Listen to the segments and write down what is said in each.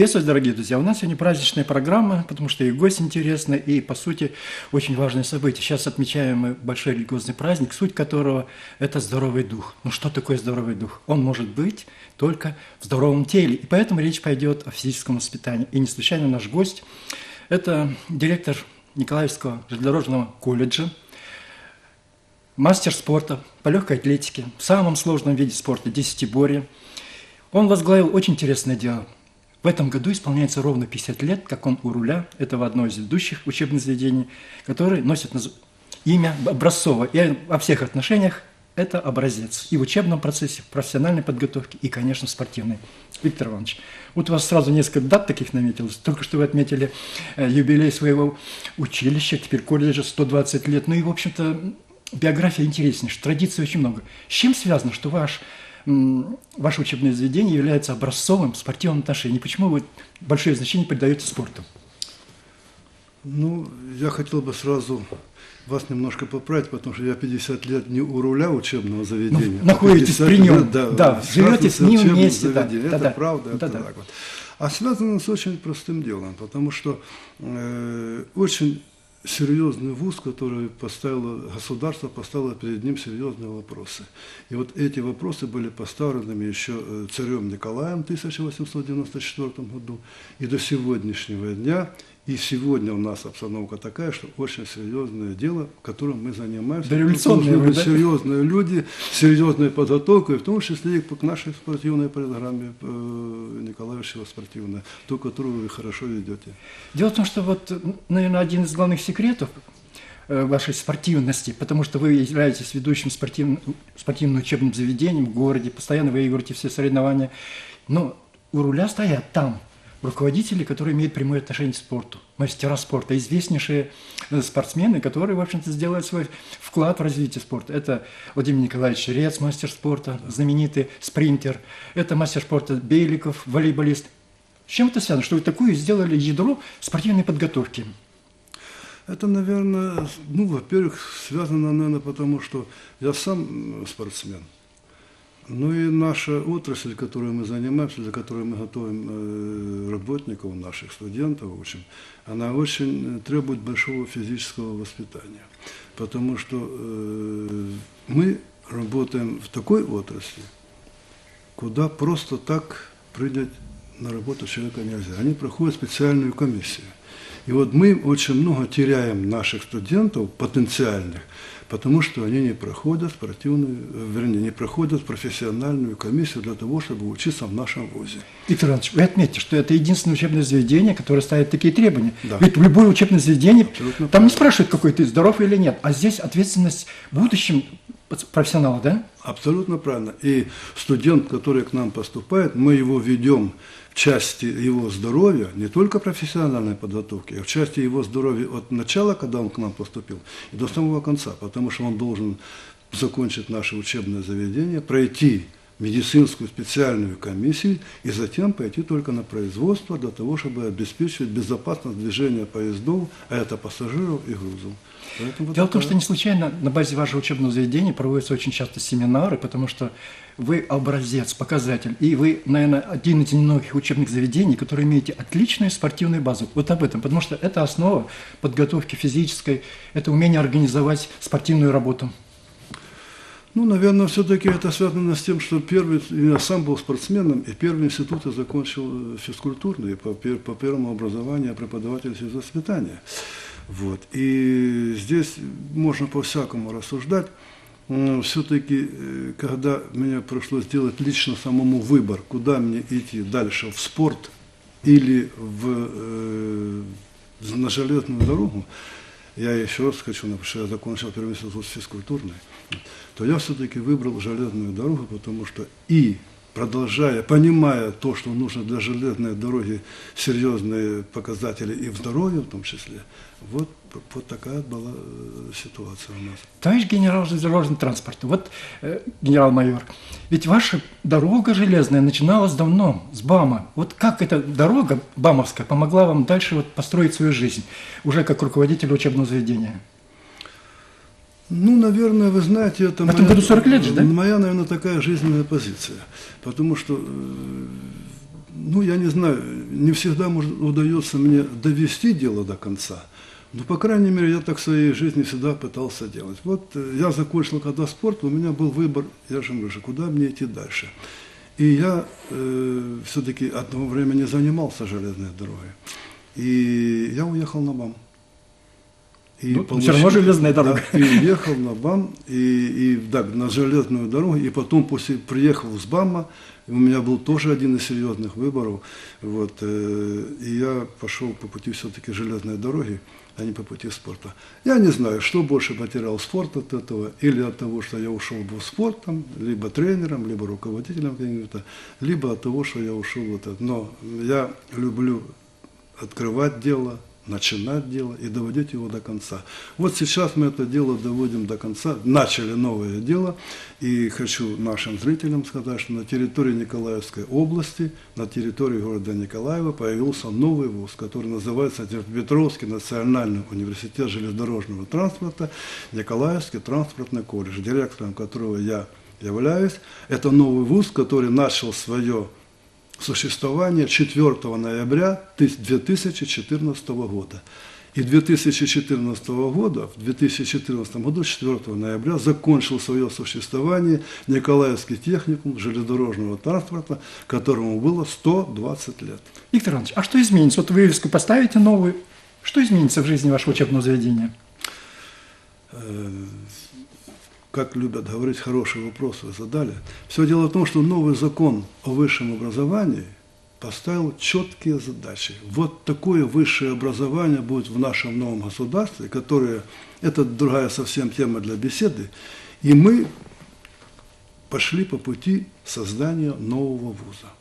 Приветствую, дорогие друзья. У нас сегодня праздничная программа, потому что и гость интересный, и, по сути, очень важное событие. Сейчас отмечаем мы большой религиозный праздник, суть которого – это здоровый дух. Ну что такое здоровый дух? Он может быть только в здоровом теле. И поэтому речь пойдет о физическом воспитании. И не случайно наш гость – это директор Николаевского железнодорожного колледжа, мастер спорта по легкой атлетике, в самом сложном виде спорта – десятиборье. Он возглавил очень интересное дело – в этом году исполняется ровно 50 лет, как он у руля этого одного из ведущих учебных заведений, который носит имя Образцова. И во всех отношениях это образец. И в учебном процессе, в профессиональной подготовке, и, конечно, в спортивной. Виктор Иванович, вот у вас сразу несколько дат таких наметилось. Только что вы отметили э, юбилей своего училища, теперь колледжа 120 лет. Ну и, в общем-то, биография интереснейшая, традиций очень много. С чем связано, что ваш ваше учебное заведение является образцовым в спортивном отношении. Почему вы большое значение придаете спорту? Ну, я хотел бы сразу вас немножко поправить, потому что я 50 лет не у руля учебного заведения. Ну, находитесь при нем, лет, да, да живете с ним вместе. Да, это да, правда, да, это да. так вот. А связано с очень простым делом, потому что э, очень серьезный вуз, который поставило, государство поставило перед ним серьезные вопросы. И вот эти вопросы были поставлены еще э, царем Николаем в 1894 году. И до сегодняшнего дня и сегодня у нас обстановка такая, что очень серьезное дело, которым мы занимаемся. Революционные вы, да? Серьезные люди, серьезная подготовка, в том числе и к нашей спортивной программе э, Николаевичева спортивная, ту, которую вы хорошо ведете. Дело в том, что вот, наверное, один из главных секретов э, вашей спортивности, потому что вы являетесь ведущим спортивным, спортивным учебным заведением в городе, постоянно выигрываете все соревнования, но у руля стоят там – руководители, которые имеют прямое отношение к спорту, мастера спорта, известнейшие э, спортсмены, которые, в общем-то, сделают свой вклад в развитие спорта. Это Владимир Николаевич Рец, мастер спорта, знаменитый спринтер. Это мастер спорта Бейликов, волейболист. С чем это связано? Что вы такую сделали ядро спортивной подготовки? Это, наверное, ну, во-первых, связано, наверное, потому что я сам спортсмен – ну и наша отрасль, которой мы занимаемся, для которой мы готовим э, работников, наших студентов, в общем, она очень э, требует большого физического воспитания. Потому что э, мы работаем в такой отрасли, куда просто так принять на работу человека нельзя. Они проходят специальную комиссию. И вот мы очень много теряем наших студентов потенциальных, потому что они не проходят спортивную, вернее, не проходят профессиональную комиссию для того, чтобы учиться в нашем вузе. Виктор Иванович, вы отметьте, что это единственное учебное заведение, которое ставит такие требования. Да. Ведь в любое учебное заведение, Абсолютно там правильно. не спрашивают, какой ты, здоров или нет, а здесь ответственность в будущем профессионала, да? Абсолютно правильно. И студент, который к нам поступает, мы его ведем в части его здоровья, не только профессиональной подготовки, а в части его здоровья от начала, когда он к нам поступил, и до самого конца, потому что он должен закончить наше учебное заведение, пройти медицинскую специальную комиссию и затем пойти только на производство для того, чтобы обеспечивать безопасность движения поездов, а это пассажиров и грузов. Поэтому Дело в том, что не случайно на базе вашего учебного заведения проводятся очень часто семинары, потому что вы образец, показатель, и вы, наверное, один из немногих учебных заведений, которые имеете отличную спортивную базу. Вот об этом, потому что это основа подготовки физической, это умение организовать спортивную работу. Ну, наверное, все-таки это связано с тем, что первый, я сам был спортсменом, и первый институт я закончил физкультурный, по, по первому образованию преподаватель физвоспитания. Вот. И здесь можно по-всякому рассуждать. Все-таки, э, когда мне пришлось сделать лично самому выбор, куда мне идти дальше, в спорт или в, э, на железную дорогу, я еще раз хочу написать, что я закончил первый институт физкультурный, то я все-таки выбрал железную дорогу, потому что и продолжая, понимая то, что нужно для железной дороги серьезные показатели и в здоровье в том числе, вот, вот такая была э, ситуация у нас. Товарищ генерал железнодорожного транспорта, вот э, генерал-майор, ведь ваша дорога железная начиналась давно, с БАМа. Вот как эта дорога БАМовская помогла вам дальше вот построить свою жизнь, уже как руководитель учебного заведения? Ну, наверное, вы знаете, это моя, году 40 лет же, да? моя, наверное, такая жизненная позиция. Потому что э, ну, я не знаю, не всегда может, удается мне довести дело до конца. Но, по крайней мере, я так в своей жизни всегда пытался делать. Вот э, я закончил когда спорт, у меня был выбор, я же говорю, куда мне идти дальше. И я э, все-таки одного времени занимался железной дорогой. И я уехал на БАМ. И ну, получил, все равно железная дорога. Да, и уехал на БАМ, и, и да, на железную дорогу, и потом после приехал с БАМа, у меня был тоже один из серьезных выборов, вот, э, и я пошел по пути все-таки железной дороги, а не по пути спорта. Я не знаю, что больше потерял спорт от этого, или от того, что я ушел в спорт, там, либо тренером, либо руководителем каким-то, либо от того, что я ушел в это. Но я люблю открывать дело, начинать дело и доводить его до конца. Вот сейчас мы это дело доводим до конца, начали новое дело, и хочу нашим зрителям сказать, что на территории Николаевской области, на территории города Николаева появился новый вуз, который называется Петровский национальный университет железнодорожного транспорта, Николаевский транспортный колледж, директором которого я являюсь. Это новый вуз, который начал свое существования 4 ноября 2014 года. И 2014 года, в 2014 году, 4 ноября, закончил свое существование Николаевский техникум железнодорожного транспорта, которому было 120 лет. Виктор Иванович, а что изменится? Вот вывеску поставите новую. Что изменится в жизни вашего учебного заведения? Как любят говорить, хорошие вопросы задали. Все дело в том, что новый закон о высшем образовании поставил четкие задачи. Вот такое высшее образование будет в нашем новом государстве, которое, это другая совсем тема для беседы, и мы пошли по пути создания нового вуза.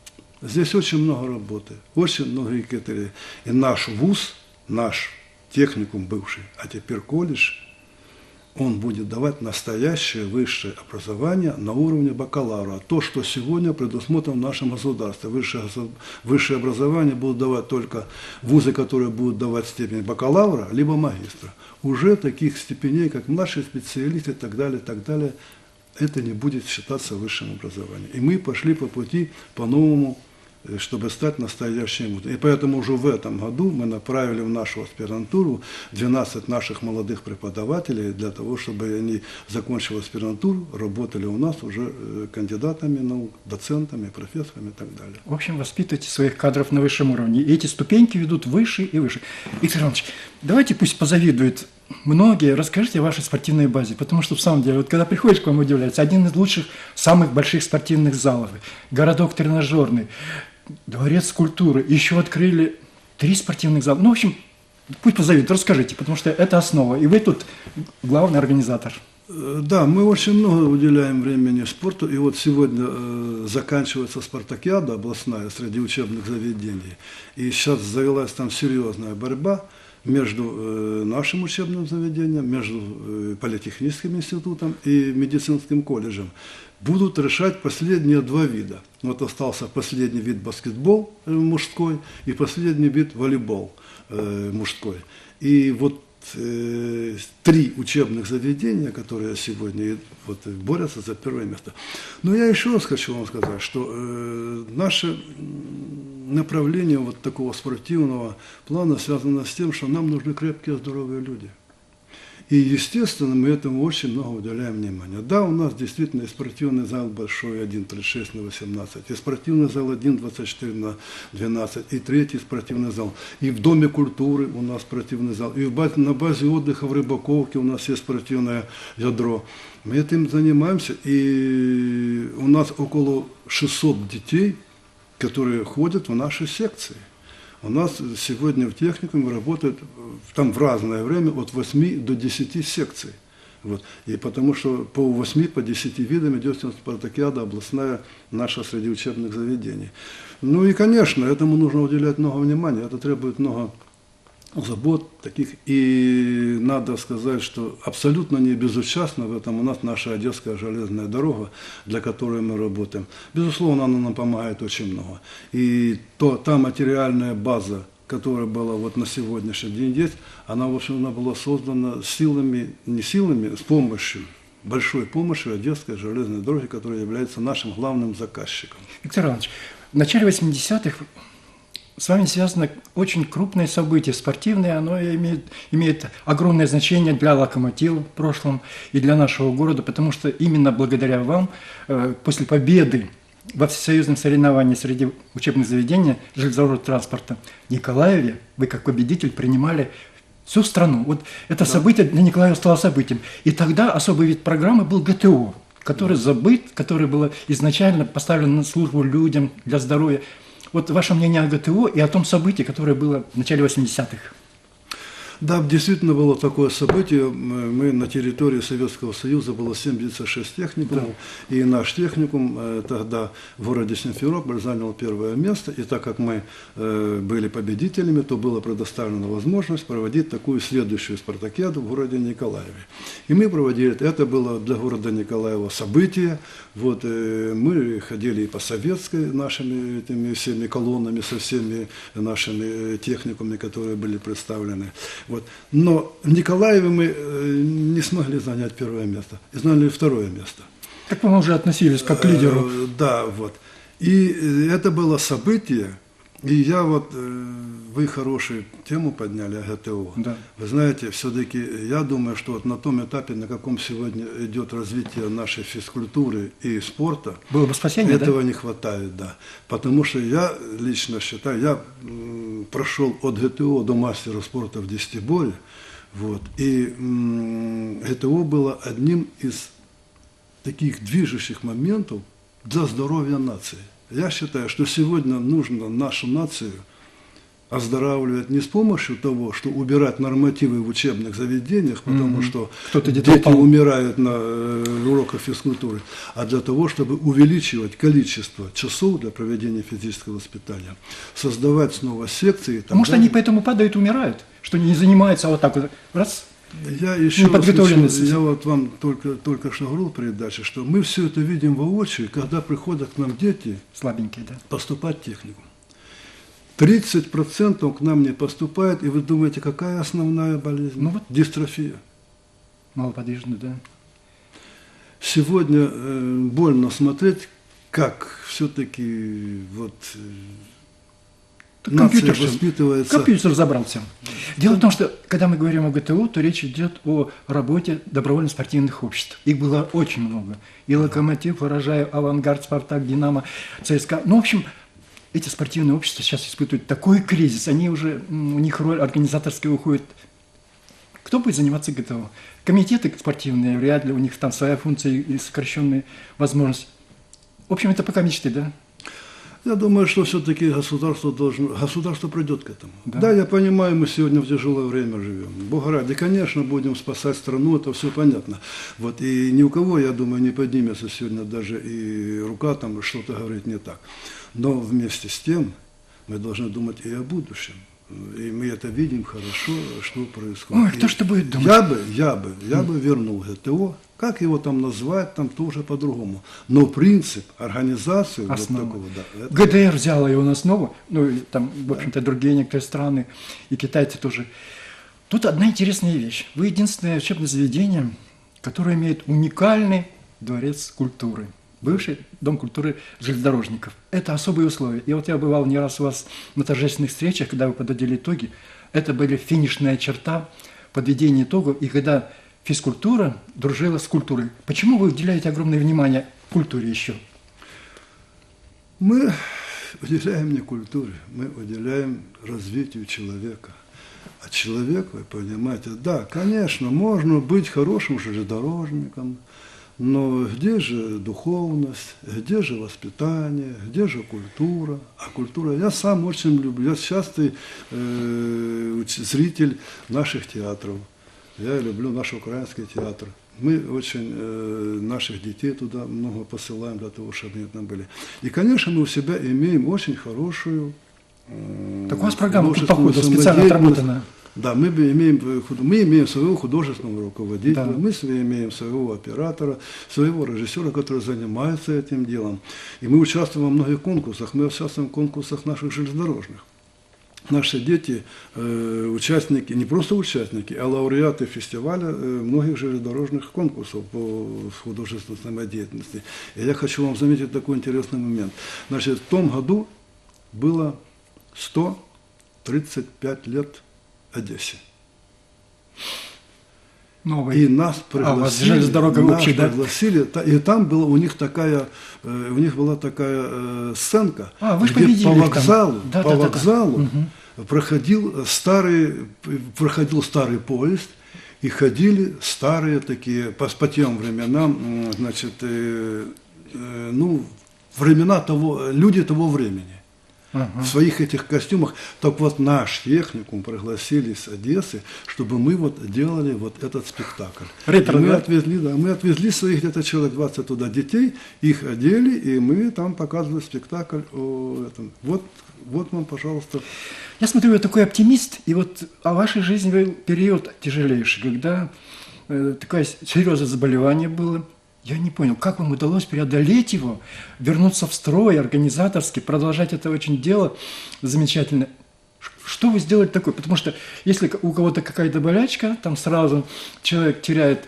Здесь очень много работы, очень многие критерии. И наш вуз, наш техникум бывший, а теперь колледж – он будет давать настоящее высшее образование на уровне бакалавра. То, что сегодня предусмотрено в нашем государстве. Высшее, высшее образование будут давать только вузы, которые будут давать степень бакалавра, либо магистра. Уже таких степеней, как младший специалист и так далее, так далее, это не будет считаться высшим образованием. И мы пошли по пути по-новому Э, чтобы стать настоящим. И поэтому уже в этом году мы направили в нашу аспирантуру 12 наших молодых преподавателей для того, чтобы они, закончили аспирантуру, работали у нас уже э, кандидатами наук, доцентами, профессорами и так далее. В общем, воспитывайте своих кадров на высшем уровне. И эти ступеньки ведут выше и выше. Виктор Иванович, давайте пусть позавидует многие, расскажите о вашей спортивной базе, потому что в самом деле, вот когда приходишь к вам, удивляется, один из лучших, самых больших спортивных залов, городок тренажерный, дворец культуры, еще открыли три спортивных зала. Ну, в общем, пусть позовет, расскажите, потому что это основа, и вы тут главный организатор. Э, да, мы очень много уделяем времени спорту, и вот сегодня э, заканчивается спартакиада областная среди учебных заведений, и сейчас завелась там серьезная борьба между э, нашим учебным заведением, между э, политехническим институтом и медицинским колледжем будут решать последние два вида. Вот остался последний вид баскетбол э, мужской и последний вид волейбол э, мужской. И вот э, три учебных заведения, которые сегодня вот, борются за первое место. Но я еще раз хочу вам сказать, что э, наше направление вот такого спортивного плана связано с тем, что нам нужны крепкие, здоровые люди. И, естественно, мы этому очень много уделяем внимания. Да, у нас действительно и спортивный зал большой, 1,36 на 18, и спортивный зал 1,24 на 12, и третий спортивный зал. И в Доме культуры у нас спортивный зал, и в базе, на базе отдыха в Рыбаковке у нас есть спортивное ядро. Мы этим занимаемся, и у нас около 600 детей, которые ходят в наши секции. У нас сегодня в техникуме работает там в разное время от 8 до 10 секций. Вот. И потому что по 8, по 10 видам идет спартакиада областная наша среди учебных заведений. Ну и, конечно, этому нужно уделять много внимания, это требует много забот таких. И надо сказать, что абсолютно не безучастно в этом у нас наша Одесская железная дорога, для которой мы работаем. Безусловно, она нам помогает очень много. И то, та материальная база, которая была вот на сегодняшний день есть, она, в общем, она была создана силами, не силами, с помощью большой помощью Одесской железной дороги, которая является нашим главным заказчиком. Виктор Иванович, В начале 80-х с вами связано очень крупное событие спортивное, оно имеет, имеет огромное значение для локомотива в прошлом и для нашего города, потому что именно благодаря вам э, после победы во всесоюзном соревновании среди учебных заведений железнодорожного транспорта в Николаеве вы как победитель принимали всю страну. Вот это да. событие для Николаева стало событием. И тогда особый вид программы был ГТО, который забыт, который был изначально поставлен на службу людям для здоровья. Вот ваше мнение о ГТО и о том событии, которое было в начале 80-х. Да, действительно было такое событие. Мы на территории Советского Союза было 76 техникумов, да. и наш техникум э, тогда в городе Симферополь занял первое место. И так как мы э, были победителями, то была предоставлена возможность проводить такую следующую спартакиаду в городе Николаеве. И мы проводили, это было для города Николаева событие. Вот, э, мы ходили и по советской нашими этими всеми колоннами, со всеми нашими техникумами, которые были представлены. Вот. Но в Николаеве мы э, не смогли занять первое место, и заняли второе место. Так вы уже относились как к лидеру. Э, да, вот. И э, это было событие, и я вот, вы хорошую тему подняли о ГТО. Да. Вы знаете, все-таки я думаю, что вот на том этапе, на каком сегодня идет развитие нашей физкультуры и спорта, было бы спасение, этого да? не хватает, да. Потому что я лично считаю, я прошел от ГТО до мастера спорта в десятиборе, вот, и ГТО было одним из таких движущих моментов для здоровья нации. Я считаю, что сегодня нужно нашу нацию – оздоравливать не с помощью того, что убирать нормативы в учебных заведениях, потому mm-hmm. что дети упал. умирают на э, уроках физкультуры, а для того, чтобы увеличивать количество часов для проведения физического воспитания, создавать снова секции. Может, они поэтому падают и умирают, что не занимаются а вот так вот, раз, я еще раз хочу, я вот вам только, только что говорил в передаче, что мы все это видим воочию, когда приходят к нам дети слабенькие, да? поступать в технику. 30% к нам не поступает, и вы думаете, какая основная болезнь? Ну вот. Дистрофия. Малоподвижный, да. Сегодня э, больно смотреть, как все-таки вот э, компьютер воспитывается. Компьютер разобрался. Дело в том, что когда мы говорим о ГТО, то речь идет о работе добровольно-спортивных обществ. Их было очень много. И «Локомотив», «Урожай», «Авангард», «Спартак», «Динамо», «ЦСКА». Ну, в общем, эти спортивные общества сейчас испытывают такой кризис, они уже, у них роль организаторская уходит. Кто будет заниматься ГТО? Комитеты спортивные, вряд ли, у них там своя функция и сокращенные возможности. В общем, это пока мечты, да? Я думаю, что все-таки государство должно, государство придет к этому. Да. да, я понимаю, мы сегодня в тяжелое время живем. Бога ради, конечно, будем спасать страну, это все понятно. Вот, и ни у кого, я думаю, не поднимется сегодня даже и рука там что-то говорит не так. Но вместе с тем мы должны думать и о будущем. И мы это видим хорошо, что происходит. Ой, кто что будет думать? Я бы, я бы, я бы вернул ГТО, как его там назвать, там тоже по-другому. Но принцип, организацию Основа. вот такого, да. Это... ГДР взяла его на основу, ну, и там, в общем-то, другие некоторые страны, и китайцы тоже. Тут одна интересная вещь. Вы единственное учебное заведение, которое имеет уникальный дворец культуры – бывший Дом культуры железнодорожников. Это особые условия. И вот я бывал не раз у вас на торжественных встречах, когда вы подводили итоги. Это были финишная черта подведения итогов, и когда физкультура дружила с культурой. Почему вы уделяете огромное внимание культуре еще? Мы уделяем не культуре, мы уделяем развитию человека. А человек, вы понимаете, да, конечно, можно быть хорошим железнодорожником, но где же духовность, где же воспитание, где же культура? А культура, я сам очень люблю, я частый э, зритель наших театров. Я люблю наш украинский театр. Мы очень э, наших детей туда много посылаем для того, чтобы они там были. И, конечно, мы у себя имеем очень хорошую... Э, так у вас программа по специально отработана. Да, мы имеем, мы имеем своего художественного руководителя, да. мы имеем своего оператора, своего режиссера, который занимается этим делом. И мы участвуем во многих конкурсах, мы участвуем в конкурсах наших железнодорожных. наши дети, э, участники, не просто участники, а лауреаты фестиваля э, многих железнодорожных конкурсов по художественной самодеятельности. И я хочу вам заметить такой интересный момент. Значит, в том году было 135 лет Одессе. Новый. И нас А, пригласили, железная дорога нас да? пригласили, та- и там была у них такая, э, у них была такая э, сценка, А, вы где по вокзалу, Да, по да, да, да. вокзалу проходил старый, проходил старый поезд, и ходили старые такие, по, по тем временам, значит, э, ну, времена того, люди того времени в своих этих костюмах. Так вот наш техникум пригласили с Одессы, чтобы мы вот делали вот этот спектакль. Ретро, И мы да? отвезли, да, мы отвезли своих где-то человек 20 туда детей, их одели, и мы там показывали спектакль о этом. Вот, вот вам, пожалуйста, Я смотрю, вы такой оптимист, и вот о вашей жизни был период тяжелейший, когда э, такое серьезное заболевание было. Я не понял, как вам удалось преодолеть его, вернуться в строй организаторски, продолжать это очень дело замечательно. Что вы сделали такое? Потому что если у кого-то какая-то болячка, там сразу человек теряет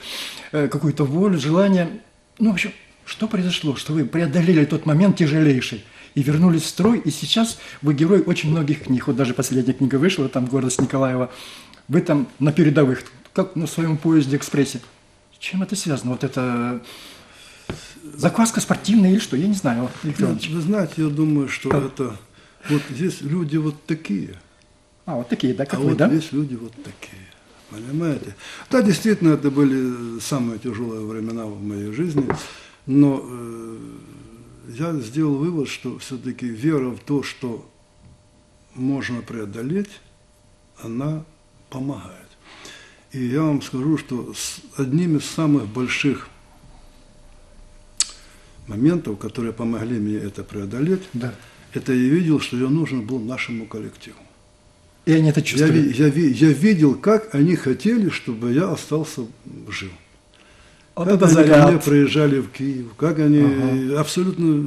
э, какую-то волю, желание. Ну, в общем, что произошло, что вы преодолели тот момент тяжелейший и вернулись в строй, и сейчас вы герой очень многих книг. Вот даже последняя книга вышла, там «Гордость Николаева». Вы там на передовых, как на своем поезде-экспрессе. Чем это связано? Вот это закваска спортивная или что? Я не знаю, Виктор Иванович. вы знаете, я думаю, что это вот здесь люди вот такие, А, вот такие, да, как а вы, вот да? здесь люди вот такие. Понимаете? Да, действительно, это были самые тяжелые времена в моей жизни, но э, я сделал вывод, что все-таки вера в то, что можно преодолеть, она помогает. И я вам скажу, что с одним из самых больших моментов, которые помогли мне это преодолеть, Да. это я видел, что я нужен был нашему коллективу. И они это Я, чувствуют. ви- я, ви- я видел, как они хотели, чтобы я остался жив. Вот как это они ко мне заряд. приезжали в Киев, как они Ага. абсолютно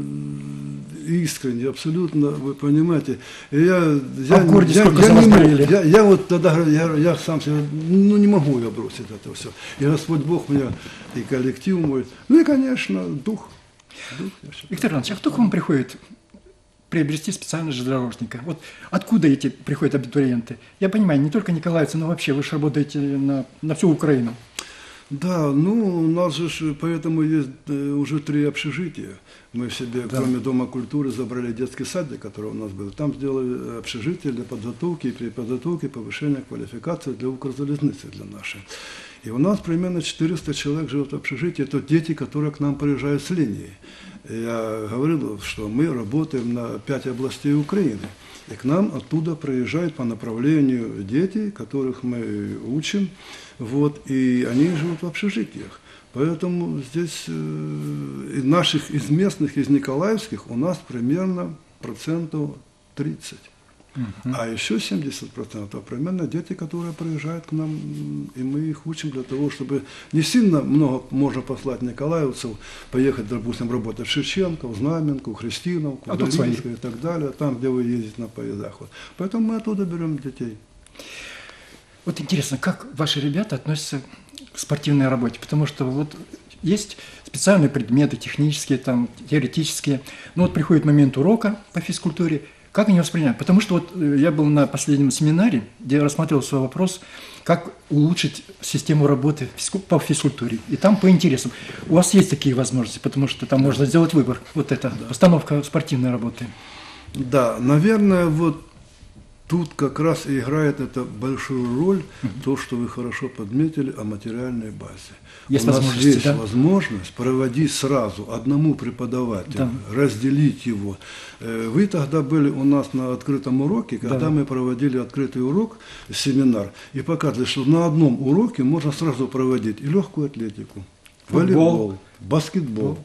искренне, абсолютно, вы понимаете. И я, я, А в городе я, сколько я за вас не я, я вот тогда говорю, я, я сам себе, ну не могу я бросить это все. И Господь Бог меня, и коллектив мой, ну и, конечно, дух. дух. Виктор Иванович, а кто к вам приходит приобрести специальность железнодорожника? Вот откуда эти приходят абитуриенты? Я понимаю, не только николаевцы, но вообще вы же работаете на, на всю Украину. Да, ну, у нас же поэтому есть э, уже три общежития. Мы в себе, Да. кроме Дома культуры, забрали детский садик, который у нас был. Там сделали э, общежитие для подготовки и при подготовке повышения квалификации для Укрзалезницы, для нашей. И у нас примерно 400 человек живет в общежитии. Это дети, которые к нам приезжают с линии. Я говорил, что мы работаем на пять областей Украины. И к нам оттуда приезжают по направлению дети, которых мы учим, вот, и они живут в общежитиях. Поэтому здесь э, наших, из местных, из николаевских у нас примерно процентов 30. А еще 70% примерно дети, которые приезжают к нам, и мы их учим для того, чтобы не сильно много можно послать николаевцев, поехать, допустим, работать в Шевченко, в Знаменку, в Христиновку, А в. Долинское и так далее, там, где вы ездите на поездах. Вот. Поэтому мы оттуда берем детей. Вот интересно, как ваши ребята относятся к спортивной работе? Потому что вот есть специальные предметы, технические, там, теоретические. Но вот приходит момент урока по физкультуре, как они воспринимают? Потому что вот э, я был на последнем семинаре, где рассматривал свой вопрос, как улучшить систему работы по физкультуре. И там по интересам. У вас есть такие возможности, потому что там можно сделать выбор. Вот это, постановка спортивной работы. Да, наверное, вот тут как раз и играет это большую роль, то, что вы хорошо подметили о материальной базе. Есть У нас есть да? возможность проводить сразу одному преподавателю, Да. разделить его. Э, Вы тогда были у нас на открытом уроке, когда Да. мы проводили открытый урок, семинар, и показывали, что на одном уроке можно сразу проводить и легкую атлетику, Футбол. волейбол, баскетбол, футбол,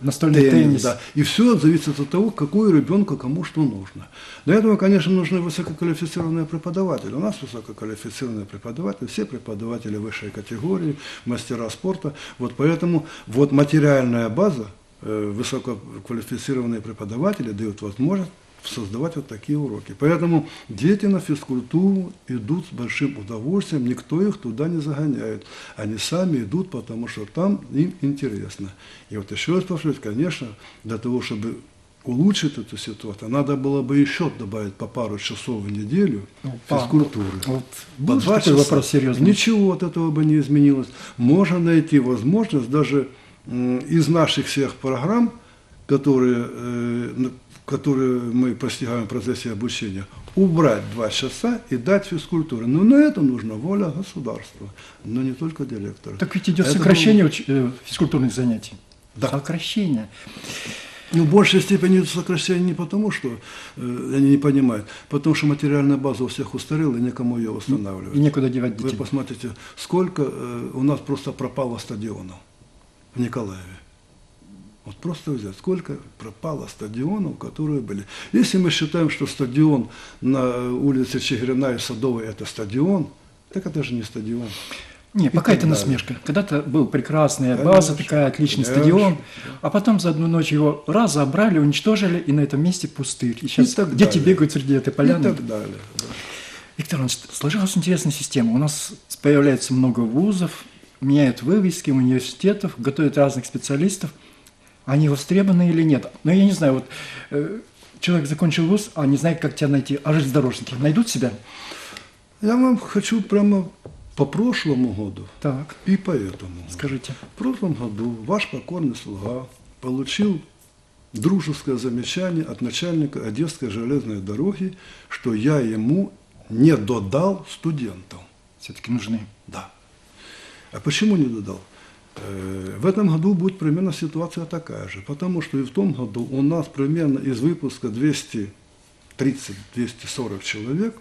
Настольный теннис. да. И все зависит от того, какой ребенку кому что нужно. Для этого, конечно, нужны высококвалифицированные преподаватели. У нас высококвалифицированные преподаватели, все преподаватели высшей категории, мастера спорта. Вот поэтому вот материальная база, э, высококвалифицированные преподаватели дают возможность создавать вот такие уроки. Поэтому дети на физкультуру идут с большим удовольствием, никто их туда не загоняет. Они сами идут, потому что там им интересно. И вот еще раз повторюсь, конечно, для того, чтобы улучшить эту ситуацию, надо было бы еще добавить по пару часов в неделю Ну, физкультуры. вот По два часа. вопрос серьезный. Ничего от этого бы не изменилось. Можно найти возможность даже из наших всех программ, которые, которые мы постигаем в процессе обучения, убрать два часа и дать физкультуру. Но на это нужна воля государства, но не только директора. Так ведь идет Это сокращение уч- э, физкультурных занятий. Да. Сокращение. Ну, в большей степени это сокращение не потому, что э, они не понимают, потому что материальная база у всех устарела, и некому ее восстанавливать. И некуда девать Вы детей. посмотрите, сколько э, у нас просто пропало стадионов в Николаеве. Вот просто взять, сколько пропало стадионов, которые были. Если мы считаем, что стадион на улице Чигирина и Садовой – это стадион, так это же не стадион. Не, И пока это насмешка. Когда-то был прекрасная база, Конечно, такая отличный конечно, стадион, а потом за одну ночь его раз забрали, уничтожили, и на этом месте пустырь. И сейчас так дети далее. бегают среди этой поляны. И так далее. да. Виктор Иванович, сложилась интересная система. У нас появляется много вузов, меняют вывески университетов, готовят разных специалистов. Они востребованы или нет? Но я не знаю, вот э, человек закончил вуз, а не знает, как тебя найти. А железнодорожники найдут себя? Я вам хочу прямо по прошлому году Так, и по этому. скажите. В прошлом году ваш покорный слуга получил дружеское замечание от начальника Одесской железной дороги, что я ему не додал студентов. Все-таки нужны. Да. А почему не додал? Э, В этом году будет примерно ситуация такая же, потому что и в том году у нас примерно из выпуска 230-240 человек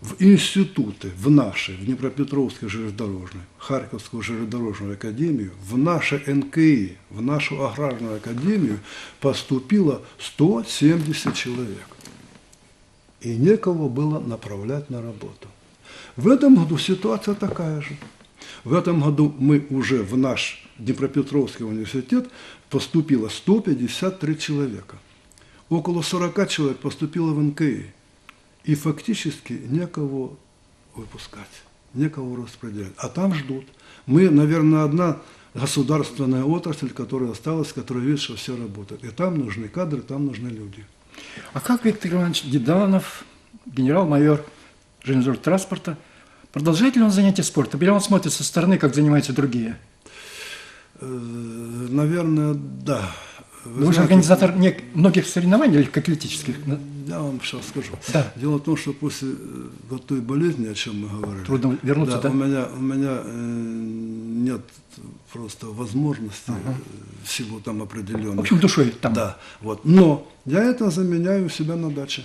в институты, в наши, в Днепропетровской железнодорожной, Харьковскую железнодорожную академию, в наше НКИ, в нашу аграрную академию поступило 170 человек. И некого было направлять на работу. В этом году ситуация такая же. В этом году мы уже в наш Днепропетровский университет поступило 153 человека. Около 40 человек поступило в НКИ. И фактически некого выпускать, некого распределять. А там ждут. Мы, наверное, одна государственная отрасль, которая осталась, которая видит, что все работают. И там нужны кадры, там нужны люди. А как Виктор Иванович Деданов, генерал-майор железнодорожного транспорта, продолжает ли он занятия спортом? Или он смотрит со стороны, как занимаются другие? Э, Наверное, да. Вы Вы же организатор нек- многих соревнований легкоатлетических. Я вам сейчас скажу. Да. Дело в том, что после э, вот той болезни, о чем мы говорили, Трудно вернуться, да? у меня, у меня э, нет просто возможности в силу там определенных. В общем, душой там. Да, вот. Но я это заменяю у себя на даче.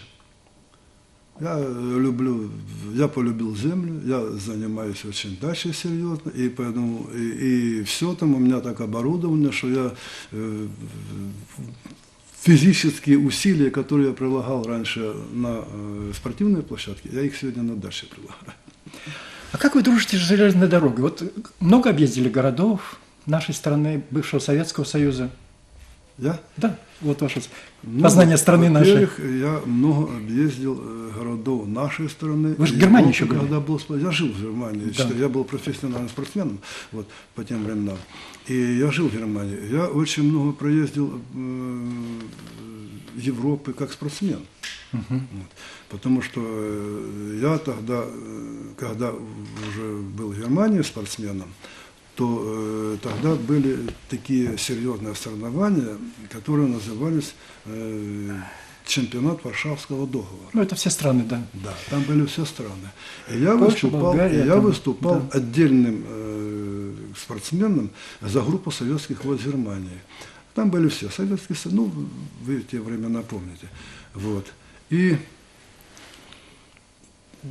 Я э, люблю, я полюбил землю, я занимаюсь очень дачей серьезно, и поэтому и, и все там у меня так оборудовано, что я э, физические усилия, которые я прилагал раньше на э, спортивной площадке, я их сегодня на даче прилагаю. А как вы дружите с железной дорогой? Вот много объездили городов нашей страны, бывшего Советского Союза. Я? Да, вот ваше Ну, познание страны нашей. Во-первых, я много объездил э, городов нашей страны. Вы же в Германии вот еще были? когда был, я жил в Германии, Да. я был профессиональным спортсменом вот, по тем временам. И я жил в Германии. Я очень много проездил э, Европы как спортсмен. Вот. Потому что э, я тогда, э, когда уже был в Германии спортсменом, то э, тогда были такие серьезные соревнования, которые назывались э, чемпионат Варшавского договора. Ну, это все страны, да. Да, там были все страны. И я Польша, выступал, Болгария, я там, выступал да. отдельным э, спортсменом за группу советских войск Германии. Там были все советские, со- ну, вы те времена помните. Вот. И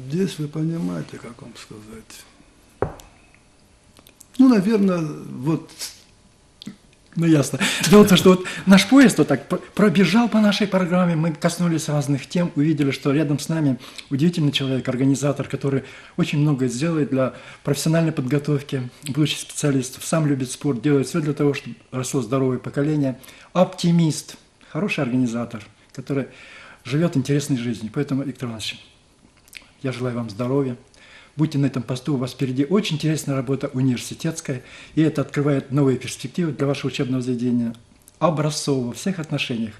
здесь вы понимаете, как вам сказать. Ну, наверное, вот Ну, ясно. Дело в том, что вот наш поезд вот так пробежал по нашей программе, мы коснулись разных тем, увидели, что рядом с нами удивительный человек, организатор, который очень многое сделает для профессиональной подготовки будущих специалистов, сам любит спорт, делает все для того, чтобы росло здоровое поколение. Оптимист, хороший организатор. который живет интересной жизнью. Поэтому, Виктор Иванович, я желаю вам здоровья. Будьте на этом посту, у вас впереди очень интересная работа университетская, и это открывает новые перспективы для вашего учебного заведения, образцово во всех отношениях,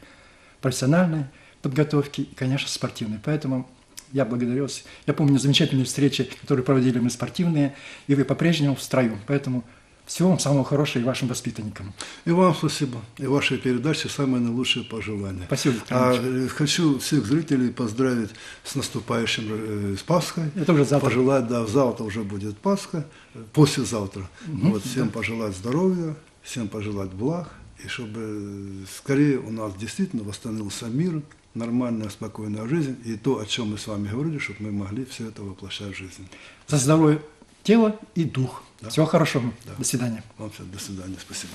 профессиональной подготовки и, конечно, спортивной. Поэтому я благодарю вас. Я помню замечательные встречи, которые проводили мы спортивные, и вы по-прежнему в строю. Поэтому всего вам самого хорошего и вашим воспитанникам. И вам спасибо. И вашей передаче самые наилучшие пожелания. Спасибо, Виктор А э, хочу всех зрителей поздравить с наступающим э, с Пасхой. Это уже завтра. Пожелать, да, завтра уже будет Пасха, э, послезавтра. вот, всем пожелать здоровья, всем пожелать благ, и чтобы э, скорее у нас действительно восстановился мир, нормальная, спокойная жизнь, и то, о чем мы с вами говорили, чтобы мы могли все это воплощать в жизнь. За здоровье тела и дух. Всего хорошего. До свидания. Вам всем до свидания, спасибо.